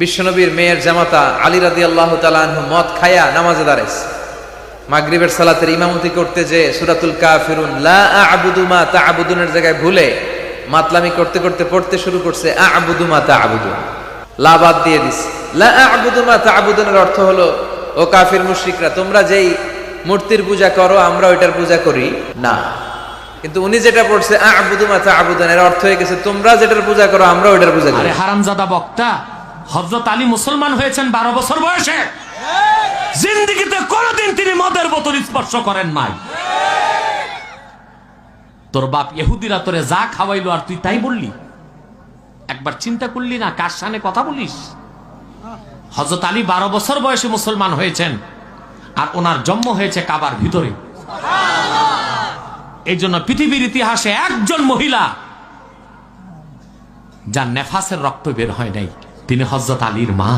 বিশ্বনবীর মেয়ের জামাতা আলী রাদি আল্লাহ তালাহ মদ খায়া নামাজে দাঁড়াইছে। মাগরিবের সালাতের ইমামতি করতে যে সুরাতুল কাফিরুন লা আবুদু তা আবুদুনের জায়গায় ভুলে মাতলামি করতে করতে পড়তে শুরু করছে আ আবুদু মা তা আবুদুন লা বাদ দিয়ে দিস লা আবুদু তা আবুদুনের অর্থ হলো, ও কাফির মুশরিকরা, তোমরা যেই মূর্তির পূজা করো, আমরা ওইটার পূজা করি না। কিন্তু উনি যেটা পড়ছে, আবুদু মা তা আবুদুন এর অর্থ হয়ে গেছে, তোমরা যেটার পূজা করো, আমরা ওইটার পূজা করি। হারামজাদা বক্তা হজরত আলী মুসলমান হয়েছেন বারো বছর বয়সে। জিন্দিগিতে কোনোদিন তিনি মদের বোতল স্পর্শ করেন নাই। তোর বাপ ইহুদিরা তোরে যা খাওয়াইলো আর তুই তাই বললি। একবার চিন্তা করলি না, কার সামনে কথা বলিস? হজরত আলী বারো বছর বয়সে মুসলমান হয়েছেন আর ওনার জন্ম হয়েছে কাবার ভিতরে। এই জন্য পৃথিবীর ইতিহাসে একজন মহিলা যার নেফাসের রক্ত বের হয় নাই। তিনি হজরত আলীর মা।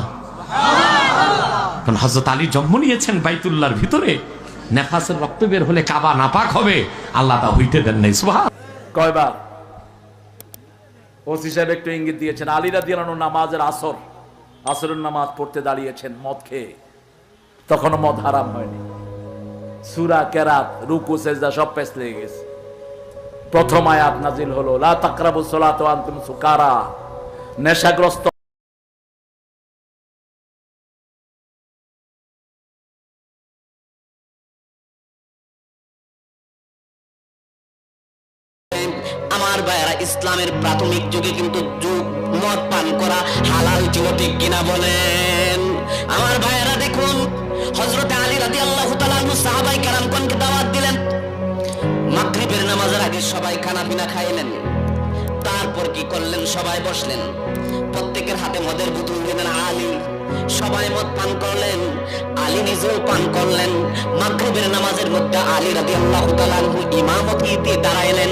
হজরত আলী জন্ম নিয়েছেন বাইতুল্লাহর ভিতরে। নেফাসের রক্ত বের হলে কাবা নাপাক হবে। আল্লাহ তা হইতে দেন নাই, সুবহান। কয়বার? ওসি সাহেব একটু ইঙ্গিত দিয়েছেন আলীরা দিলানো নামাজের আসর, আসরের নামাজ পড়তে দাঁড়িয়েছেন মদ খেয়ে। তখনও মদ হারাম হয়নি। সুরা, কেরাত, রুকু, সেজদা সব পেছ লেগে গেছে। প্রথম আয়াত নাজিল হলো, লা তাকরাবু সালাত ওয়া আনতুম সুকারা। নেশাগ্রস্ত আমার ভাইয়েরা, ইসলামের প্রাথমিক যুগে কিন্তু যুগ মদ পান করা হালাল ছিল, ঠিক কিনা বলেন? আমার ভাইয়েরা দেখুন হজরতে আলী রাদি আল্লাহ সাহাবাই কারামগণকে দাওয়াত দিলেন। মাগরিবের নামাজের আগে সবাই খানা পিনা খাইলেন। তারপর কি করলেন? সবাই বসলেন। প্রত্যেকের হাতে মদের বোতল দিলেন আলী। সবাই মদ পান করলেন, আলী নিজেও পান করলেন। মাগরিবের নামাজের মধ্যে আলী রাদি আল্লাহ ইমামতিতে দাঁড়াইলেন।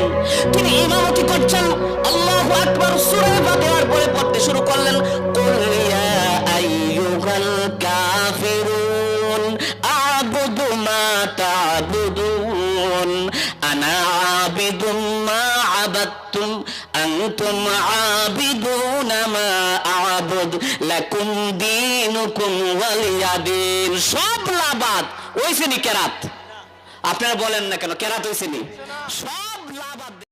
তিনি ইমামতি করছেন। আল্লাহু আকবার সূরা ফাতিহার পরে পড়তে শুরু করলেন। আ'বুদু মা আবাদতুম, আনতুম আবিদুন মা আ'বুদ, লাকুম দীনুকুম আপনারা বলেন না কেন, কেরাত হইছেনি সব লাভ আর